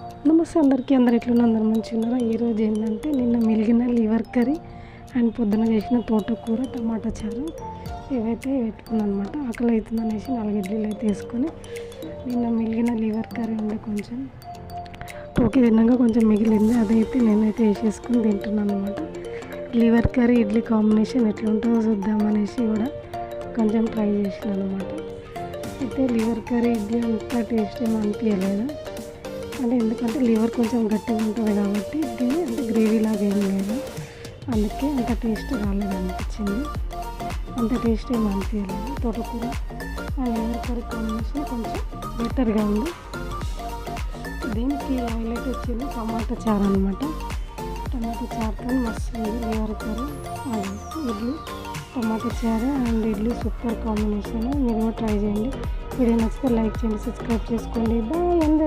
నమస్తే అందరికీ అందరు ఎట్లున్నా అందరు మంచిగా ఉన్నారా ఈరోజు ఏంటంటే నిన్న మిలిగిన లివర్ కర్రీ అండ్ పొద్దున చేసిన తోటకూర టమాటా చారు ఇవైతే పెట్టుకున్నాను అనమాట ఆకలి అవుతుంది అనేసి నాలుగు ఇడ్లీలు అయితే వేసుకొని నిన్న మిలిగిన లివర్ కర్రీ ఉండే కొంచెం టోకి తిన్నాక కొంచెం మిగిలింది. అదైతే నేనైతే వేసేసుకొని తింటున్నాను అనమాట లివర్ కర్రీ ఇడ్లీ కాంబినేషన్ ఎట్లుంటుందో చూద్దామనేసి కూడా కొంచెం ట్రై చేసినాను అనమాట అయితే లివర్ కర్రీ ఇడ్లీ అంత టేస్ట్ ఏమీ అనిపించలేదు అంటే ఎందుకంటే లివర్ కొంచెం గట్టిగా ఉంటుంది కాబట్టి దీన్ని అంటే గ్రేవీ లాగా ఏం లేదు. అందుకే అంత టేస్ట్ రాలేదు అనిపించింది. అంత టేస్ట్ ఏం అనిపించలేదు. తోటకూర ఆ లివర్ కర్రీ కాంబినేషన్ కొంచెం బెటర్గా ఉంది. దీనికి హైలైట్ వచ్చింది టమాటా చారు అనమాట టమాటా చారుతో మస్తు ఉంది లివర్ కర్రీ ఇడ్లీ టమాటా చారు అండ్ ఇడ్లీ సూపర్ కాంబినేషన్. మీరు ట్రై చేయండి. వీడియో నచ్చితే లైక్ చేయండి సబ్స్క్రైబ్ చేసుకోండి. బాయ్ అందరికీ.